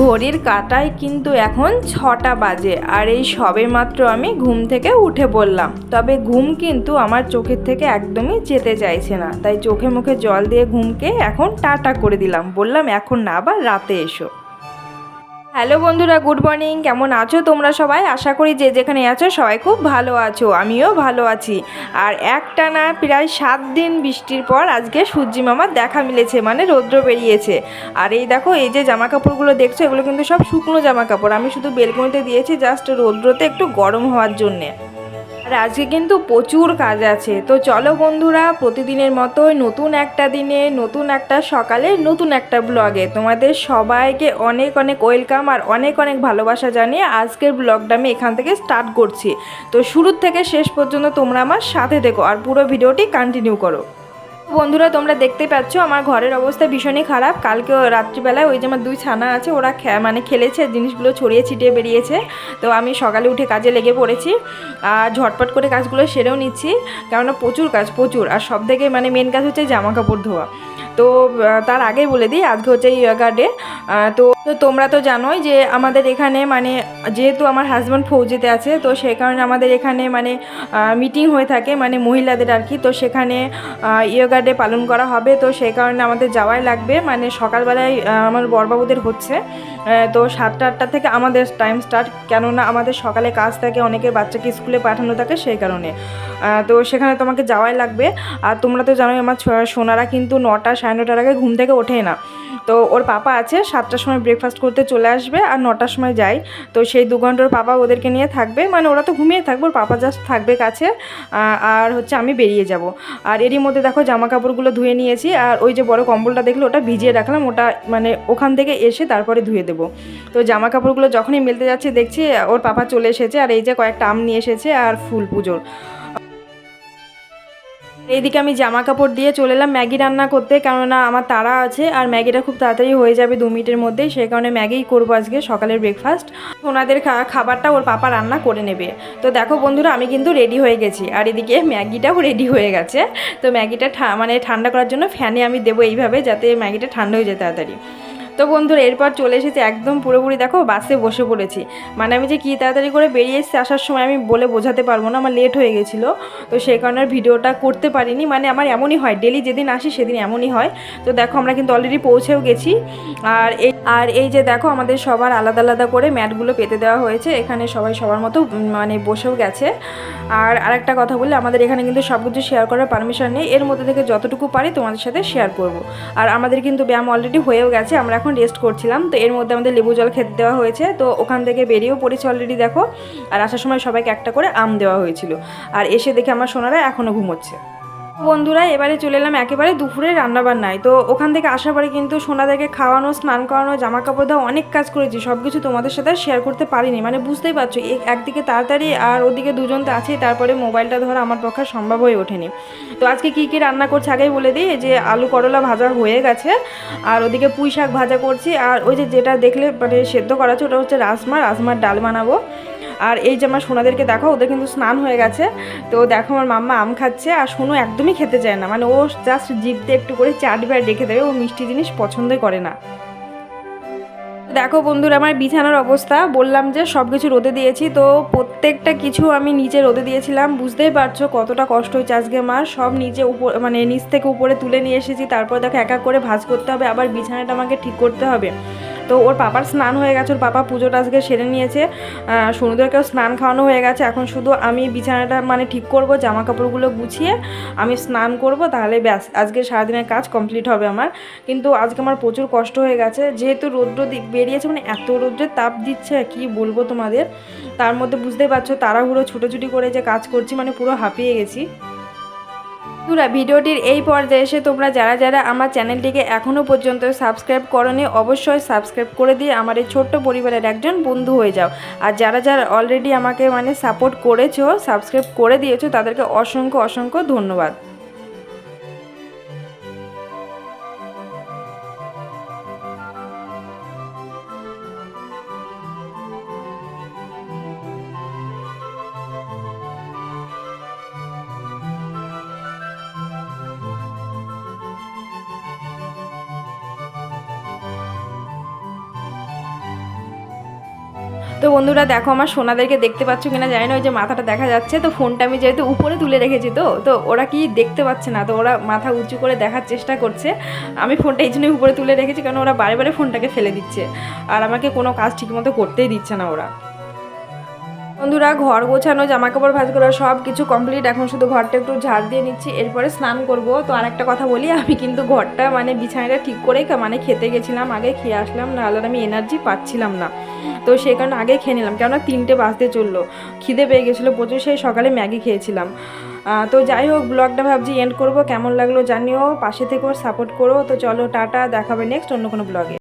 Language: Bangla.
ঘড়ির কাটায় কিন্তু এখন ছটা বাজে আর এই সবে মাত্র আমি ঘুম থেকে উঠে পড়লাম। তবে ঘুম কিন্তু আমার চোখের থেকে একদমই যেতে চাইছে না। তাই চোখে মুখে জল দিয়ে ঘুমকে এখন টাটা করে দিলাম। বললাম, এখন না আবার রাতে এসো। হ্যালো বন্ধুরা, গুড মর্নিং। কেমন আছো তোমরা সবাই? আশা করি যে যেখানে আছো সবাই খুব ভালো আছো, আমিও ভালো আছি। আর একটা না প্রায় সাত দিন বৃষ্টির পর আজকে সূর্যি মামার দেখা মিলেছে মানে রৌদ্র বেরিয়েছে। আর এই দেখো, এই যে জামা কাপড়গুলো দেখছ, এগুলো কিন্তু সব শুকনো জামা কাপড় আমি শুধু বেলকনিতে দিয়েছি জাস্ট রৌদ্রতে একটু গরম হওয়ার জন্যে। আর আজকে কিন্তু প্রচুর কাজ আছে। তো চলো বন্ধুরা, প্রতিদিনের মতো নতুন একটা দিনে, নতুন একটা সকালে, নতুন একটা ব্লগে তোমাদের সবাইকে অনেক অনেক ওয়েলকাম আর অনেক অনেক ভালোবাসা জানিয়ে আজকের ব্লগটা আমি এখান থেকে স্টার্ট করছি। তো শুরুর থেকে শেষ পর্যন্ত তোমরা আমার সাথে দেখো আর পুরো ভিডিওটি কন্টিনিউ করো। বন্ধুরা, তোমরা দেখতে পাচ্ছ, আমার ঘরের অবস্থা ভীষণই খারাপ। কালকে রাত্রিবেলায় ওই যে আমার দুই ছানা আছে, ওরা মানে খেলেছে, জিনিসগুলো ছড়িয়ে ছিটিয়ে বেরিয়েছে। তো আমি সকালে উঠে কাজে লেগে পড়েছি, আর ঝটপট করে কাজগুলো সেরেও নিচ্ছি, কেননা প্রচুর কাজ, প্রচুর। আর সব থেকে মানে মেন কাজ হচ্ছে জামা কাপড় ধোয়া। তো তার আগেই বলে দিই, আজকে হচ্ছে ইয়োগা ডে তো তো তোমরা তো জানোই যে আমাদের এখানে মানে যেহেতু আমার হাজব্যান্ড ফৌজিতে আছে, তো সেই কারণে আমাদের এখানে মানে মিটিং হয়ে থাকে মানে মহিলাদের আর কি তো সেখানে ইয়োগা ডে পালন করা হবে। তো সেই কারণে আমাদের যাওয়াই লাগবে। মানে সকালবেলায় আমার বড়বাবুদের হচ্ছে। তো সাতটা, আটটা থেকে আমাদের টাইম স্টার্ট কেননা আমাদের সকালে কাজ থাকে অনেকের বাচ্চাকে স্কুলে পাঠানো থাকে সেই কারণে। তো সেখানে তোমাকে যাওয়াই লাগবে। আর তোমরা তো জানোই আমার সোনারা কিন্তু নটা, সাড়ে নটার আগে ঘুম থেকে ওঠে না। তো ওর পাপা আছে, সাতটার সময় ব্রেকফাস্ট করতে চলে আসবে আর নটার সময় যায়। তো সেই দু ঘণ্টার পাপা ওদেরকে নিয়ে থাকবে। মানে ওরা তো ঘুমিয়ে থাকবে, ওর পাপা জাস্ট থাকবে কাছে। আর হচ্ছে আমি বেরিয়ে যাব। আর এরই মধ্যে দেখো জামা কাপড়গুলো ধুয়ে নিয়েছি আর ওই যে বড় কম্বলটা দেখলে ওটা ভিজিয়ে রাখলাম, ওটা মানে ওখান থেকে এসে তারপরে ধুয়ে দেবো। তো জামা কাপড়গুলো যখনই মেলতে যাচ্ছে দেখছি, ওর পাপা চলে এসেছে আর এই যে কয়েকটা আম নিয়ে এসেছে আর ফুল পুজোর। এইদিকে আমি জামা কাপড় দিয়ে চলে এলাম ম্যাগি রান্না করতে, কেননা আমার তাড়া আছে আর ম্যাগিটা খুব তাড়াতাড়ি হয়ে যাবে দু মিনিটের মধ্যেই সেই কারণে ম্যাগিই করব আজকে সকালের ব্রেকফাস্ট ওনাদের খাবারটা ওর পাপা রান্না করে নেবে। তো দেখো বন্ধুরা, আমি কিন্তু রেডি হয়ে গেছি, আর এদিকে ম্যাগিটাও রেডি হয়ে গেছে। তো ম্যাগিটা মানে ঠান্ডা করার জন্য ফ্যানে আমি দেবো এইভাবে, যাতে ম্যাগিটা ঠান্ডা হয়ে যায় তাড়াতাড়ি। তো বন্ধুরা, এরপর চলে এসেছি একদম পুরোপুরি দেখো বাসে বসে পড়েছি। মানে আমি যে কী তাড়াতাড়ি করে বেরিয়ে এসেছি আসার সময় আমি বলে বোঝাতে পারব না, আমার লেট হয়ে গেছিল। তো সেই কারণে ভিডিওটা করতে পারিনি মানে আমার এমনই হয় ডেলি যেদিন আসি সেদিন এমনই হয়। তো দেখো আমরা কিন্তু অলরেডি পৌঁছেও গেছি। আর এই আর এই যে দেখো আমাদের সবার আলাদা আলাদা করে ম্যাটগুলো পেতে দেওয়া হয়েছে, এখানে সবাই সবার মতো মানে বসেও গেছে। আর আরেকটা কথা বলি, আমাদের এখানে কিন্তু সব কিছু শেয়ার করার পারমিশন নেই, এর মধ্যে থেকে যতটুকু পারি তোমাদের সাথে শেয়ার করব। আর আমাদের কিন্তু ব্যায়াম অলরেডি হয়েও গেছে, আমরা এখন রেস্ট করছিলাম। তো এর মধ্যে আমাদের লেবু জল খেতে দেওয়া হয়েছে। তো ওখান থেকে বেরিয়েও পড়েছে অলরেডি দেখো। আর আসার সময় সবাইকে একটা করে আম দেওয়া হয়েছিল। আর এসে দেখে আমার সোনারা এখনও ঘুমোচ্ছে। বন্ধুরা, এবারে চলে এলাম একেবারে দুপুরে রান্নাবান্নায়। তো ওখান থেকে আসার পরে কিন্তু সোনাদেরকে খাওয়ানো, স্নান করানো জামা কাপড় দেওয়া, অনেক কাজ করেছি। সব কিছু তোমাদের সাথে শেয়ার করতে পারিনি। মানে বুঝতেই পারছ একদিকে তাড়াতাড়ি আর ওদিকে দুজন তো আছেই, তারপরে মোবাইলটা ধরা আমার পক্ষে সম্ভব হয়ে ওঠেনি। তো আজকে কী কী রান্না করছি আগেই বলে দিই যে আলু করলা ভাজা হয়ে গেছে, আর ওদিকে পুঁই শাক ভাজা করছি, আর ওই যে যেটা দেখলে মানে সেদ্ধ করা আছে, ওটা হচ্ছে রাজমা, রাজমার ডাল বানাবো। আর এই যে আমার সোনাদেরকে দেখো, ওদের কিন্তু স্নান হয়ে গেছে। তো দেখো আমার মাম্মা আম খাচ্ছে, আর সোনু একদমই খেতে চায় না। মানে ও জাস্ট জিভতে একটু করে চাটবে আর রেখে দেবে, ও মিষ্টি জিনিস পছন্দই করে না। দেখো বন্ধুরা, আমার বিছানার অবস্থা। বললাম যে সব কিছু রোদে দিয়েছি, তো প্রত্যেকটা কিছু আমি নিচে রোদে দিয়েছিলাম। বুঝতেই পারছ কতটা কষ্ট হয়েছে আজকে আমার। সব নিচে উপর মানে নিচ থেকে উপরে তুলে নিয়ে এসেছি। তারপর দেখো এক এক করে ভাজ করতে হবে, আবার বিছানাটা আমাকে ঠিক করতে হবে। তো ওর পাপার স্নান হয়ে গেছে, ওর পাপা পুজোটা আজকে সেরে নিয়েছে। সোনুদেরকেও স্নান খাওয়ানো হয়ে গেছে। এখন শুধু আমি বিছানাটা মানে ঠিক করব জামা কাপড়গুলো গুছিয়ে আমি স্নান করব, তাহলে ব্যাস, আজকে সারাদিনের কাজ কমপ্লিট হবে আমার। কিন্তু আজকে আমার প্রচুর কষ্ট হয়ে গেছে। যেহেতু রৌদ্র বেরিয়েছে মানে এত রৌদ্রের তাপ দিচ্ছে, কি বলব তোমাদের? তার মধ্যে বুঝতেই পারছ, তাড়াহুড়ো, ছুটোছুটি করে যে কাজ করছি মানে পুরো হাঁপিয়ে গেছি। বন্ধুরা, ভিডিওটির এই পর্যায়ে এসে তোমরা যারা যারা আমার চ্যানেলটিকে এখনও পর্যন্ত সাবস্ক্রাইব করনি, অবশ্যই সাবস্ক্রাইব করে দিয়ে আমার এই ছোট্ট পরিবারের একজন বন্ধু হয়ে যাও। আর যারা যারা অলরেডি আমাকে মানে সাপোর্ট করেছ সাবস্ক্রাইব করে দিয়েছ, তাদেরকে অসংখ্য অসংখ্য ধন্যবাদ। তো বন্ধুরা দেখো, আমার সোনাদেরকে দেখতে পাচ্ছ কিনা জানি না, ওই যে মাথাটা দেখা যাচ্ছে। তো ফোনটা আমি যেহেতু উপরে তুলে রেখেছি তো তো ওরা কি দেখতে পাচ্ছে না, তো ওরা মাথা উঁচু করে দেখার চেষ্টা করছে। আমি ফোনটা এই জন্যই উপরে তুলে রেখেছি কারণ ওরা বারে বারে ফোনটাকে ফেলে দিচ্ছে। আর আমাকে কোনো কাজ ঠিকমতো করতেই দিচ্ছে না ওরা। বন্ধুরা, ঘর গোছানো জামা কাপড় ভাজ করা, সব কিছু কমপ্লিট এখন শুধু ঘরটা একটু ঝাড় দিয়ে নিচ্ছি, এরপরে স্নান করব। তো আর একটা কথা বলি, আমি কিন্তু ঘরটা মানে বিছানাটা ঠিক করেই মানে খেতে গেছিলাম, আগে খেয়ে আসলাম না নাহলে আমি এনার্জি পাচ্ছিলাম না। তো সেই কারণে আগে খেয়ে নিলাম। কেননা তিনটে বাজতে চলল। খিদে পেয়ে গেছিল প্রচুর, সেই সকালে ম্যাগি খেয়েছিলাম। তো যাই হোক, ব্লগটা ভাবছি এন্ড করব। কেমন লাগল জানিও, পাশে থেকেও সাপোর্ট করো। তো চলো, টাটা, দেখাবে নেক্সট অন্য কোনো ব্লগে।